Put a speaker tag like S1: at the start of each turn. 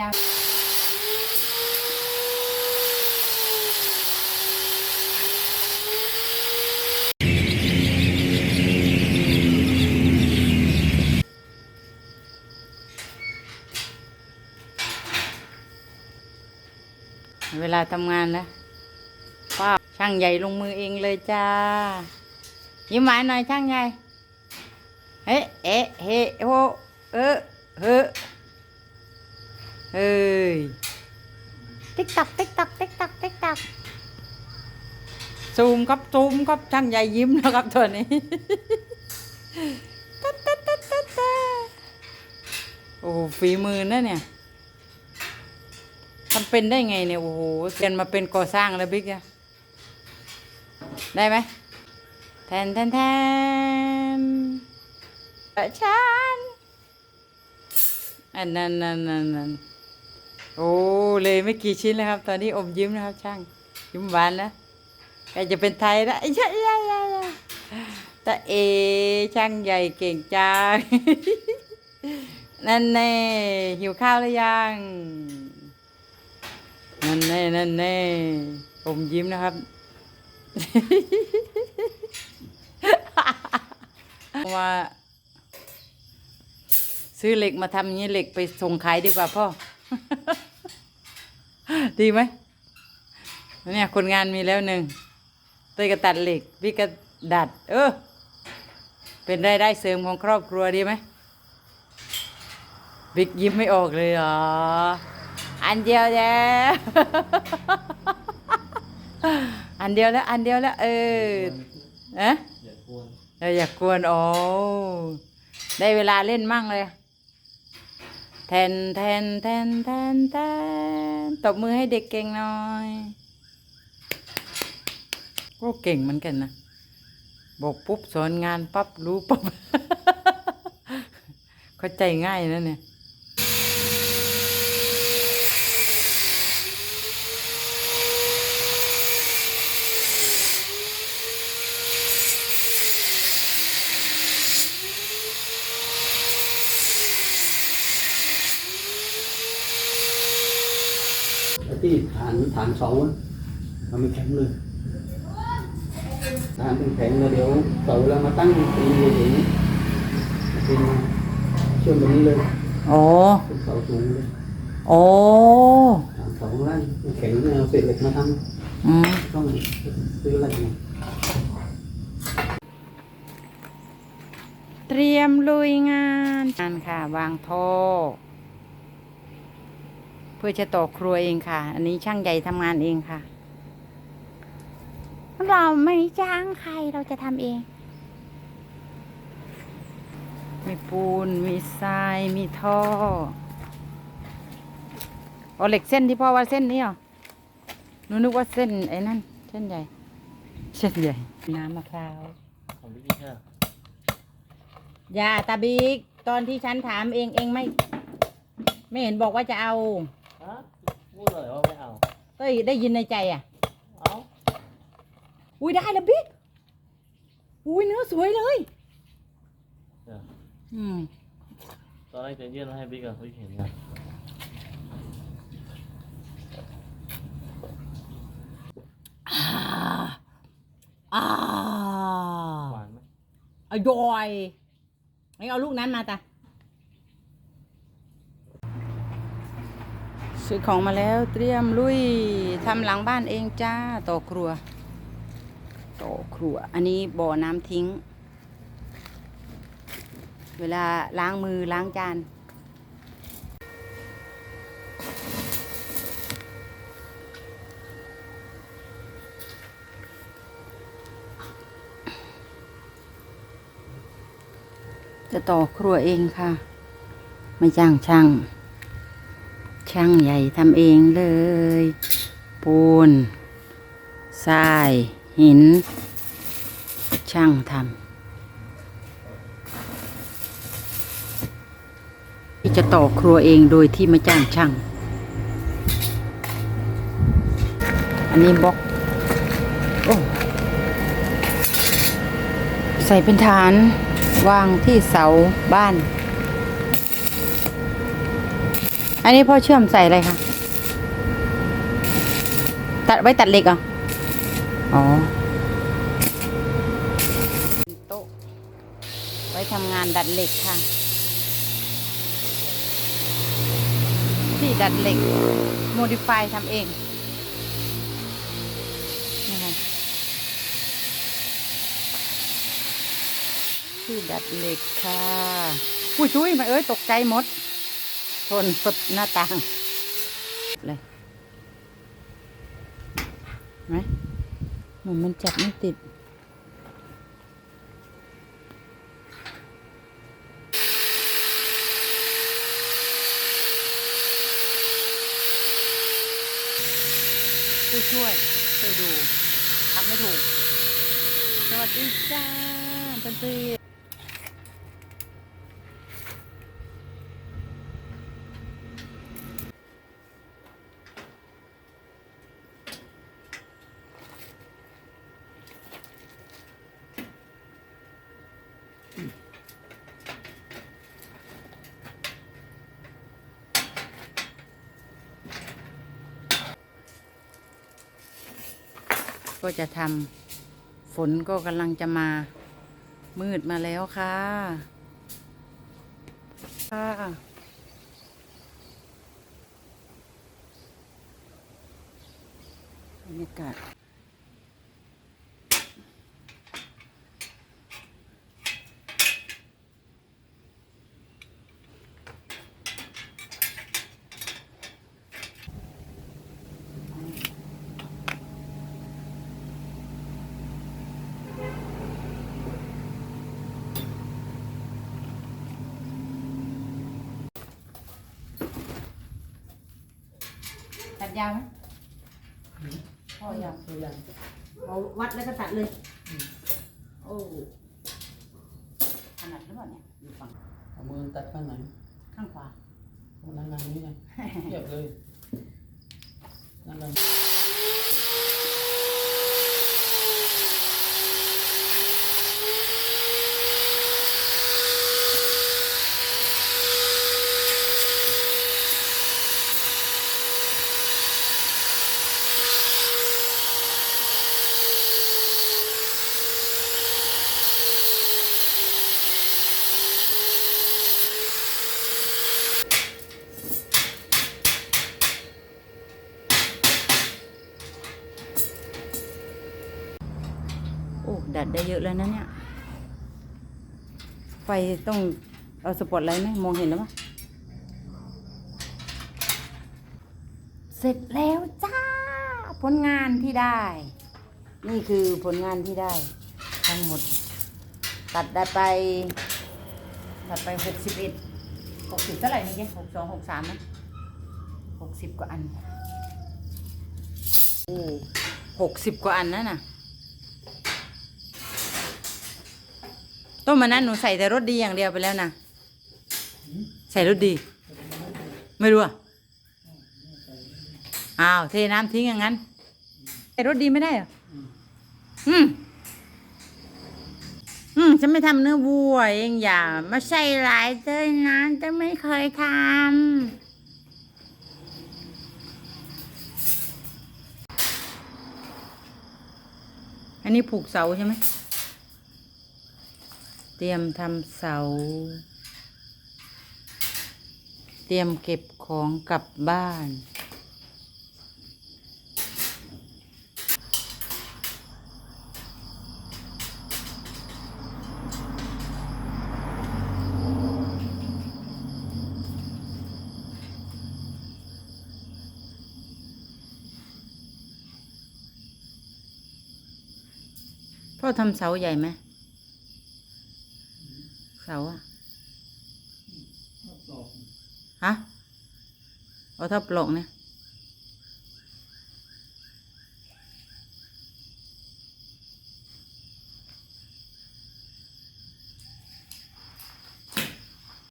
S1: ยาวเวลาทำงานแล้วป้าช่างใหญ่ลงมือเองเลยจ้า ยิ้มหวานหน่อยช่างใหญ่ เฮ้ เอ๊ะ เฮโฮเออเฮ้ เฮ้ย ติ๊กตักติ๊กตักติ๊กตักติ๊กตักซูมครับซูมครับช่างใหญ่ยิ้มนะครับตัวนี้ตะตะตะตะตะโอ้โหฝีมือนะเนี่ยทำเป็นได้ไงเนี่ยโอ้โหเรียนมาเป็นก่อสร้างแล้วบิ๊กอะได้ไหมแทนแทนแทนประชันอันนั้นนั่นนั่นนั่น โอ้เลยไม่กี่ชิ้นแล้วครับ ตอนนี้อมยิ้มนะครับ ช่าง ยิ้มหวานแล้วใกล้จะเป็นไทยแล้วใช่ใช่ใช่ตาเอช่างใหญ่เก่งจังนั่นแน่หิวข้าวหรือยังนั่นแน่นั่นแน่อมยิ้มนะครับว่าซื้อเหล็กมาทำอย่างนี้เหล็กไปส่งขายดีกว่าพ่อ ดีไหมเนี่ยคนงานมีแล้วหนึ่งเต้ยก็ตัดเหล็กพี่ก็ดัด เออ เป็นรายได้เสริมของครอบครัวดีไหมบิ๊กยิ้มไม่ออกเลยเหรอ อันเดียวแล้วอันเดียวแล้ว อันเดียวแล้ว เออเอะ
S2: อย่ากวน
S1: เอออย่ากวน โอ้ได้เวลาเล่นมั่งเลย แทนแทนแทนแทนแทนตบมือให้เด็กเก่งหน่อยก็เก่งเหมือนกันนะ บอกปุ๊บสอนงานปั๊บรู้ปั๊บเข้าใจง่ายนะเนี่ย
S2: ที่ฐานฐานเสาอะมันไม่แข็งเลยฐานเป็นแข็งแล้วเดี๋ยวเสาแล้วมาตั้งตีนอยู่อย่างนี้ตีนมาเชื่อมตรงนี้เลย
S1: โอ้
S2: เป็นเสาสูงเลย
S1: โอ้
S2: ฐานเสาข้างล่างมันแข็งเนี่ยเอาเศษเหล็กมาท
S1: อืมำ
S2: ต้องซื้ออะไรมา
S1: เตรียมลุยงานงานค่ะ วางท่อเพื่อจะต่อครัวเองค่ะ อันนี้ช่างใหญ่ทำงานเองค่ะ เราไม่จ้างใครเราจะทำเอง มีปูน มีทราย มีท่อเอาเหล็กเส้นที่พ่อว่าเส้นนี้เหรอหนูนึกว่าเส้นไอ้นั่น เส้นใหญ่ เส้นใหญ่ น้ำมะพร้าว
S2: ของพี่พี่ค่ะ
S1: อย่าตาบิ๊กตอนที่ฉันถามเองเองไม่ ไม่เห็นบอกว่าจะเอา
S2: ฮะพูดเลยว่าไม่เอา
S1: ก็ได้ยินในใจอะ
S2: เอา
S1: อุ้ยได้แล้วบิ๊ก อุ้ยเนื้อสวยเลยอืม
S2: ตอนแรกจะยื่นให้บิ๊กกับพี่เห็นนะ
S1: อ่าอ่า
S2: หวานไหม
S1: อร่อยไม่เอาลูกนั้นมาตา ซื้อของมาแล้วเตรียมลุยทำหลังบ้านเองจ้าต่อครัว ต่อครัว อันนี้บ่อน้ำทิ้ง เวลาล้างมือล้างจานจะต่อครัวเองค่ะ ไม่จ้างช่าง ช่างใหญ่ทำเองเลย ปูนทราย หิน ช่างทำที่จะต่อครัวเองโดยที่ไม่จ้างช่าง อันนี้บล็อกโอ้ใส่เป็นฐานวางที่เสาบ้าน อันนี้พ่อเชื่อมใส่อะไรคะตัดไว้ตัดเหล็กเหรออ๋อโต๊ะไว้ทำงานดัดเหล็กค่ะ ที่ดัดเหล็กโมดิฟายทำเองที่ดัดเหล็กค่ะอุ้ยจุ้ยมาเอ้ยตกใจหมด ทนสดหน้าต่าง เลยไหมหมือนมันจับไม่ติด ผู้ช่วยช่วยดูทำไม่ถูก สวัสดีจ้าเพื่อน ก็จะทำฝนก็กำลังจะมา มืดมาแล้วค่ะค่ะบรรยากาศ ตัดยาวไหมพ่อยาวตัวยาวเอาวัดแล้วก็ตัดเลย โอ้ขนาดหรือเปล่าเนี่ยอยู่ฝั่ง
S2: เอามือตัดข้างไหน
S1: ข้างขวา
S2: ข้างนั้นข้างนี้ไงเทียบเลยนั่นเเย
S1: อะแล้วนะเนี่ย ไฟต้องเอาสปอตไลท์ไหมมองเห็นแล้วปะเสร็จแล้วจ้า ผลงานที่ได้ นี่คือผลงานที่ได้ ทั้งหมด ตัดได้ไป ตัดไปหกสิบเอ็ดหกสิบเท่าไหร่นี่เจ๊หกสองหกสามนะหกสิบกว่าอันโอ้หกสิบกว่าอันนั่นน่ะ มมันนั้นหนูใส่แต่รสดีอย่างเดียวไปแล้วนะใส่รสดี ไม่รู้อะอ้าวเทน้ำทิ้งอย่างนั้น ใส่รสดีไม่ได้เหรออืมอืมฉันไม่ทำเนื้อวัวเองอย่ามาใส่หลายเต้ยนะจะไม่เคยทำอันนี้ผูกเสาใช่ไหม รียมทำเสา เตรียมเก็บของกลับบ้าน พ่อทำเสาใหญ่ไหม เสาอะฮะเอาเท่าปลอกนะ